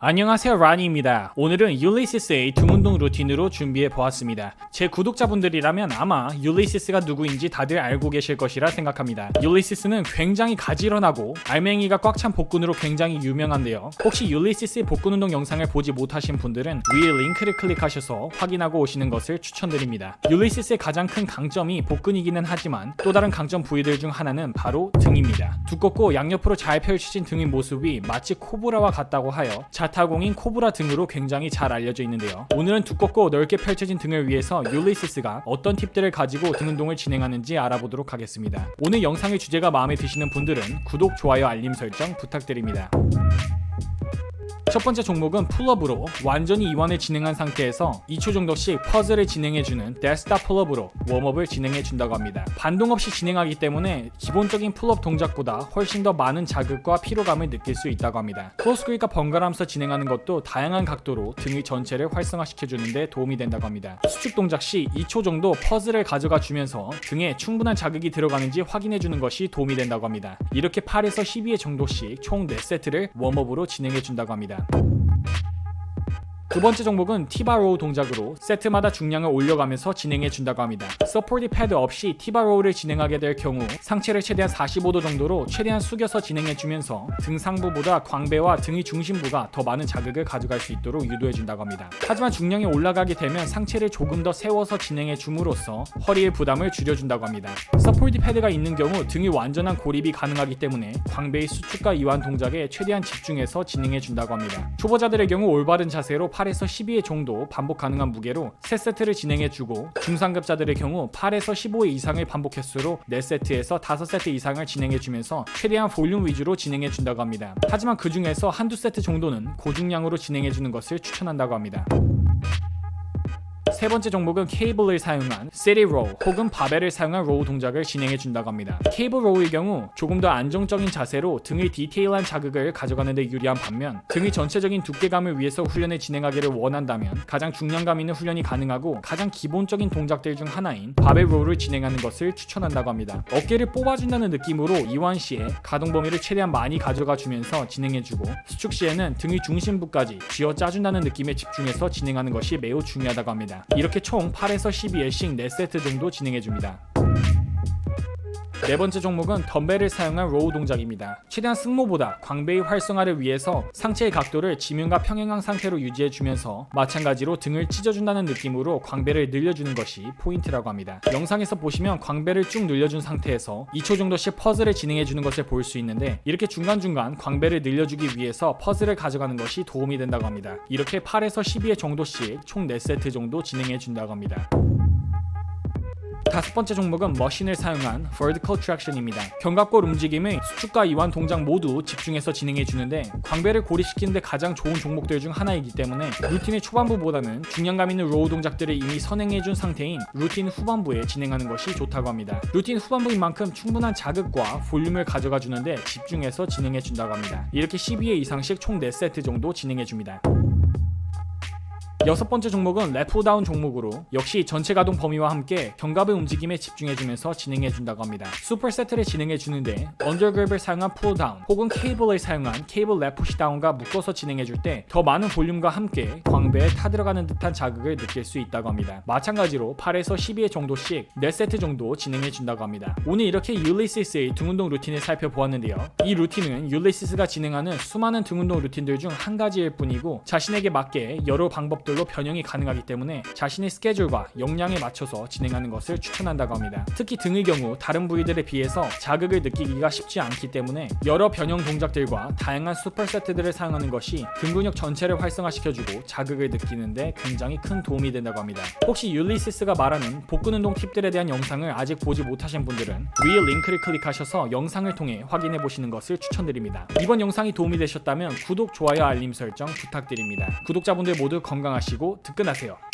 안녕하세요 라니입니다. 오늘은 율리시스의 등운동 루틴으로 준비해 보았습니다. 제 구독자분들이라면 아마 율리시스가 누구인지 다들 알고 계실 것이라 생각합니다. 율리시스는 굉장히 가지런하고 알맹이가 꽉 찬 복근으로 굉장히 유명한데요. 혹시 율리시스의 복근 운동 영상을 보지 못하신 분들은 위에 링크를 클릭하셔서 확인하고 오시는 것을 추천드립니다. 율리시스의 가장 큰 강점이 복근이기는 하지만 또 다른 강점 부위들 중 하나는 바로 등입니다. 두껍고 양옆으로 잘 펼쳐진 등의 모습이 마치 코브라와 같다고 하여 자 타공인 코브라 등으로 굉장히 잘 알려져 있는데요. 오늘은 두껍고 넓게 펼쳐진 등을 위해서 율리시스가 어떤 팁들을 가지고 등 운동을 진행하는지 알아보도록 하겠습니다. 오늘 영상의 주제가 마음에 드시는 분들은 구독, 좋아요, 알림 설정 부탁드립니다. 첫 번째 종목은 풀업으로 완전히 이완을 진행한 상태에서 2초 정도씩 퍼즐을 진행해주는 데스타 풀업으로 웜업을 진행해준다고 합니다. 반동 없이 진행하기 때문에 기본적인 풀업 동작보다 훨씬 더 많은 자극과 피로감을 느낄 수 있다고 합니다. 크로스그립과 번갈아가면서 진행하는 것도 다양한 각도로 등의 전체를 활성화시켜주는데 도움이 된다고 합니다. 수축 동작 시 2초 정도 퍼즐을 가져가 주면서 등에 충분한 자극이 들어가는지 확인해주는 것이 도움이 된다고 합니다. 이렇게 8에서 12회 정도씩 총 4세트를 웜업으로 진행해준다고 합니다. again. 두 번째 종목은 티바로우 동작으로 세트마다 중량을 올려가면서 진행해 준다고 합니다. 서포트 패드 없이 티바로우를 진행하게 될 경우 상체를 최대한 45도 정도로 최대한 숙여서 진행해 주면서 등 상부보다 광배와 등의 중심부가 더 많은 자극을 가져갈 수 있도록 유도해 준다고 합니다. 하지만 중량이 올라가게 되면 상체를 조금 더 세워서 진행해 줌으로써 허리의 부담을 줄여준다고 합니다. 서포트 패드가 있는 경우 등이 완전한 고립이 가능하기 때문에 광배의 수축과 이완 동작에 최대한 집중해서 진행해 준다고 합니다. 초보자들의 경우 올바른 자세로 8에서 12회 정도 반복 가능한 무게로 3세트를 진행해주고 중상급자들의 경우 8에서 15회 이상을 반복 횟수로 4세트에서 5세트 이상을 진행해주면서 최대한 볼륨 위주로 진행해준다고 합니다. 하지만 그 중에서 한두 세트 정도는 고중량으로 진행해주는 것을 추천한다고 합니다. 세 번째 종목은 케이블을 사용한 세리 로우 혹은 바벨을 사용한 로우 동작을 진행해 준다고 합니다. 케이블 로우의 경우 조금 더 안정적인 자세로 등의 디테일한 자극을 가져가는 데 유리한 반면 등의 전체적인 두께감을 위해서 훈련을 진행하기를 원한다면 가장 중량감 있는 훈련이 가능하고 가장 기본적인 동작들 중 하나인 바벨 로우를 진행하는 것을 추천한다고 합니다. 어깨를 뽑아준다는 느낌으로 이완 시에 가동 범위를 최대한 많이 가져가 주면서 진행해주고 수축 시에는 등의 중심부까지 쥐어 짜준다는 느낌에 집중해서 진행하는 것이 매우 중요하다고 합니다. 이렇게 총 8에서 12회씩 4세트 정도 진행해줍니다. 네 번째 종목은 덤벨을 사용한 로우 동작입니다. 최대한 승모보다 광배의 활성화를 위해서 상체의 각도를 지면과 평행한 상태로 유지해주면서 마찬가지로 등을 찢어준다는 느낌으로 광배를 늘려주는 것이 포인트라고 합니다. 영상에서 보시면 광배를 쭉 늘려준 상태에서 2초 정도씩 퍼즐을 진행해주는 것을 볼 수 있는데 이렇게 중간중간 광배를 늘려주기 위해서 퍼즐을 가져가는 것이 도움이 된다고 합니다. 이렇게 8에서 12회 정도씩 총 4세트 정도 진행해준다고 합니다. 다섯 번째 종목은 머신을 사용한 vertical traction입니다. 견갑골 움직임의 수축과 이완 동작 모두 집중해서 진행해 주는데 광배를 고립시키는데 가장 좋은 종목들 중 하나이기 때문에 루틴의 초반부보다는 중량감 있는 로우 동작들을 이미 선행해 준 상태인 루틴 후반부에 진행하는 것이 좋다고 합니다. 루틴 후반부인 만큼 충분한 자극과 볼륨을 가져가 주는데 집중해서 진행해 준다고 합니다. 이렇게 12회 이상씩 총 4세트 정도 진행해 줍니다. 여섯 번째 종목은 랩프다운 종목으로 역시 전체 가동 범위와 함께 견갑의 움직임에 집중해주면서 진행해준다고 합니다. 슈퍼 세트를 진행해주는데 언더그립을 사용한 풀다운 혹은 케이블을 사용한 케이블 랩푸시다운과 묶어서 진행해줄 때 더 많은 볼륨과 함께 광배에 타들어가는 듯한 자극을 느낄 수 있다고 합니다. 마찬가지로 8에서 12회 정도씩 4세트 정도 진행해준다고 합니다. 오늘 이렇게 율리시스의 등운동 루틴을 살펴보았는데요. 이 루틴은 율리시스가 진행하는 수많은 등운동 루틴들 중 한 가지일 뿐이고 자신에게 맞게 여러 방법들 로 변형이 가능하기 때문에 자신의 스케줄과 역량에 맞춰서 진행하는 것을 추천한다고 합니다. 특히 등의 경우 다른 부위들에 비해서 자극을 느끼기가 쉽지 않기 때문에 여러 변형 동작들과 다양한 슈퍼 세트들을 사용하는 것이 등 근육 전체를 활성화시켜주고 자극을 느끼는데 굉장히 큰 도움이 된다고 합니다. 혹시 율리시스가 말하는 복근 운동 팁들에 대한 영상을 아직 보지 못하신 분들은 위에 링크를 클릭하셔서 영상을 통해 확인해 보시는 것을 추천드립니다. 이번 영상이 도움이 되셨다면 구독, 좋아요, 알림 설정 부탁드립니다. 구독자분들 모두 건강하시고 든든하세요.